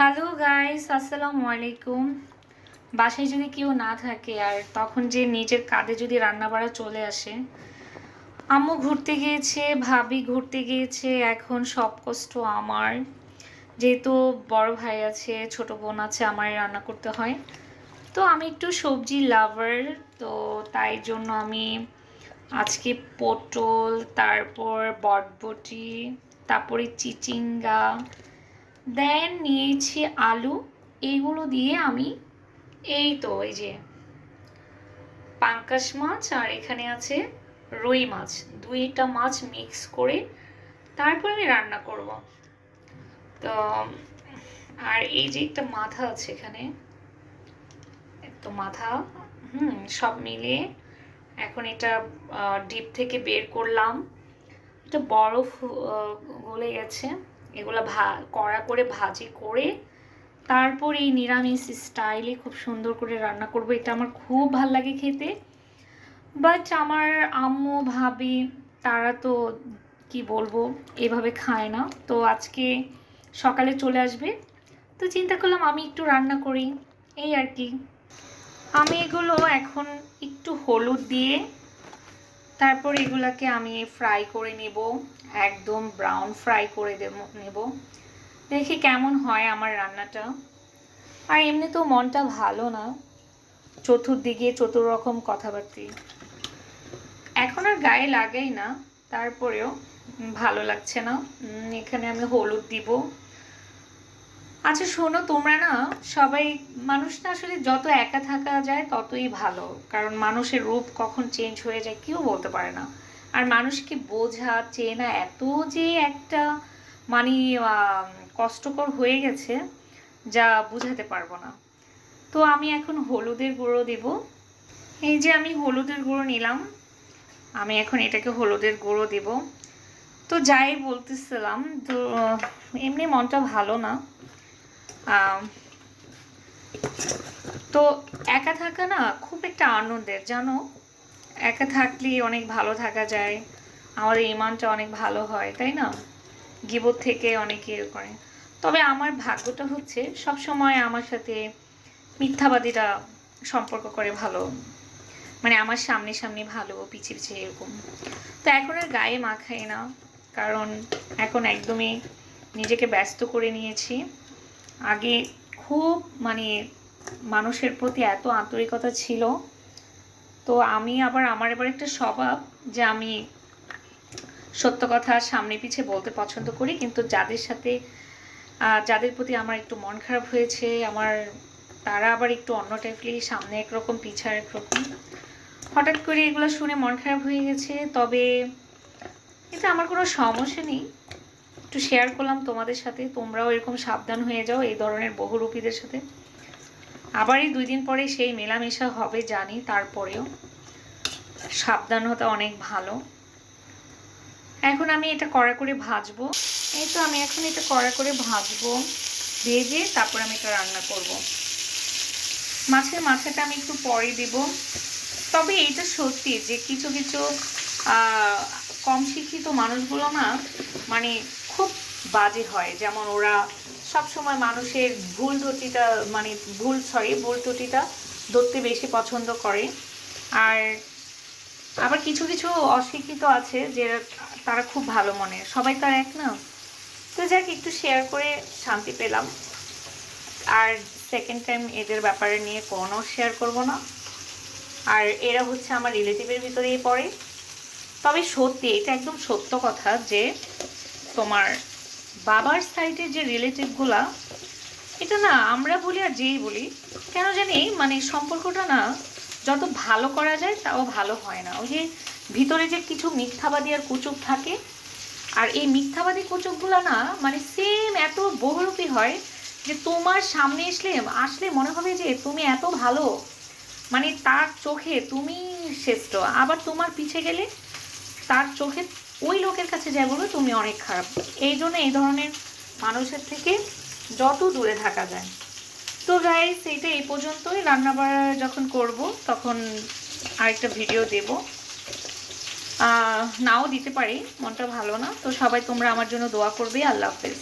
Hello guys আসসালামু আলাইকুম বাসায় যদি কেউ না থাকে আর তখন যে নিজের কাঁধে যদি রান্না বাড়া চলে আসে, আম্মু ঘুরতে গিয়েছে, ভাবি ঘুরতে গিয়েছে, এখন সব কষ্ট আমার। যেহেতু বড় ভাই আছে, ছোট বোন আছে, আমারই রান্না করতে হয়। তো আমি একটু সবজি লাভার তো তাই জন্য আমি আজকে পটল, তারপর বটবটি, তারপরে চিচিঙ্গা দেন নিয়েছি আলু, এইগুলো দিয়ে আমি এই তো এই যে পাঙ্কাশ মাছ আর এখানে আছে রুই মাছ। দুইটা মাছ মিক্স করে তারপরে আমি রান্না করব। তো, আর এই যে একটা মাথা আছে এখানে তো মাথা, হুম, সব মিলিয়ে এখন এটা ডিপ থেকে বের করলাম। এটা বরফ গলে গেছে। এগুলো ভা, কড়া করে ভাজি করে তারপর এই নিরামিষ স্টাইলে খুব সুন্দর করে রান্না করব। এটা আমার খুব ভালো লাগে খেতে। বাট আমার আম্মু, ভাবি তারা তো কি বলব, এভাবে খায় না। তো আজকে সকালে চলে আসবে। তো চিন্তা করলাম আমি একটু রান্না করি। এই আর কি। আমি এগুলো এখন একটু হলুদ দিয়ে তারপর এগুলাকে আমি ফ্রাই করে নেব, একদম ব্রাউন ফ্রাই করে দেব, নেব। দেখি কেমন হয় আমার রান্নাটা। আর এমনি তো মনটা ভালো না, চতুর্দিকে চতুর রকম কথাবার্তি। এখন আর গায়ে লাগেই না, তারপরেও ভালো লাগছে না। এখানে আমি হলুদ দিব। আচ্ছা শোনো, তোমরা না সবাই, মানুষ না আসলে যত একা থাকা যায় ততই ভালো। কারণ মানুষের রূপ কখন চেঞ্জ হয়ে যায় কেউ বলতে পারে না। আর মানুষকে বোঝা, চেনা এত যে একটা মানে কষ্টকর হয়ে গেছে যা বুঝাতে পারব না। তো আমি এখন হলুদের গুঁড়ো দেব। এই যে আমি হলুদের গুঁড়ো নিলাম, আমি এখন এটাকে হলুদের গুঁড়ো দেব। তো যাই বলতেছিলাম, তো এমনি মনটা ভালো না। তো একা থাকা না খুব একটা আনন্দের, জানো? একা থাকলে অনেক ভালো থাকা যায়, আমাদের ইমানটা অনেক ভালো হয়, তাই না? গিবত থেকে অনেকে করে। তবে আমার ভাগ্যটা হচ্ছে সব সময় আমার সাথে মিথ্যাবাদীরা সম্পর্ক করে ভালো। মানে আমার সামনে সামনে ভালো পিছিয়ে পিছিয়ে এরকম। তো এখন আর গায়ে মাখাই না, কারণ এখন একদমই নিজেকে ব্যস্ত করে নিয়েছি। আগে খুব মানে মানুষের প্রতি এত আন্তরিকতা ছিল। তো আমি আবার আমার এবার একটা স্বভাব যে আমি সত্য কথা সামনে পিছে বলতে পছন্দ করি, কিন্তু যাদের সাথে যাদের প্রতি আমার একটু মন খারাপ হয়েছে, আমার, তারা আবার একটু অন্য টাইপলি সামনে একরকম পিছা একরকম। হঠাৎ করে এগুলো শুনে মন খারাপ হয়ে গেছে, তবে এতে আমার কোনো সমস্যা নেই। একটু শেয়ার করলাম তোমাদের সাথে। তোমরাও এরকম সাবধান হয়ে যাও এই ধরনের বহুরূপীদের সাথে। আবারই দুই দিন পরে সেই মেলামেশা হবে জানি, তারপরেও। সাবধান হতে অনেক ভালো। এখন আমি এটা কড়া করে ভাজবো। এই তো আমি এখন এটা কড়া করে ভাজবো, ভেজে তারপর আমি এটা রান্না করব। মাছের মাথাটা আমি একটু পরে দিব। তবে এটা সত্যি যে কিছু কিছু কম শিক্ষিত মানুষগুলো না মানে খুব বাজে হয়। যেমন ওরা সব সময় মানুষের ভুল ত্রুটিটা মানে ভুল সরি ভুল ত্রুটিটা ধরতে বেশি পছন্দ করে। আর আবার কিছু কিছু অশিক্ষিত আছে যে তারা খুব ভালো মনে। সবাই তার এক না। তো যাক, একটু শেয়ার করে শান্তি পেলাম। আর সেকেন্ড টাইম এদের ব্যাপারে নিয়ে কোনো শেয়ার করব না। আর এরা হচ্ছে আমার রিলেটিভের ভিতরেই পড়ে। তবে সত্যি, এটা একদম সত্য কথা যে তোমার বাবার সাইডের যে রিলেটিভগুলা এটা না আমরা বলি আর যেই বলি, কেন জানি মানে সম্পর্কটা না যত ভালো করা যায় তাও ভালো হয় না। ওই যে ভিতরে যে কিছু মিথ্যাবাদী আর কুচুক থাকে, আর এই মিথ্যাবাদী কুচুকগুলো না মানে সেম এত বহুরূপী হয় যে তোমার সামনে আসলে আসলে মনে হবে যে তুমি এত ভালো মানে তার চোখে তুমি শ্রেষ্ঠ। আবার তোমার পিছে গেলে তার চোখে ওই লোকের কাছে যায় বলবে তুমি অনেক খারাপ। এই জন্য এই ধরনের মানুষের থেকে যত দূরে থাকা যায়। তো গাইস সেইটা এই পর্যন্তই। রান্না বাড়া যখন করব, তখন আরেকটা ভিডিও দেব। নাও দিতে পারি, মনটা ভালো না। তো সবাই তোমরা আমার জন্য দোয়া করবে। আল্লাহ হাফেজ।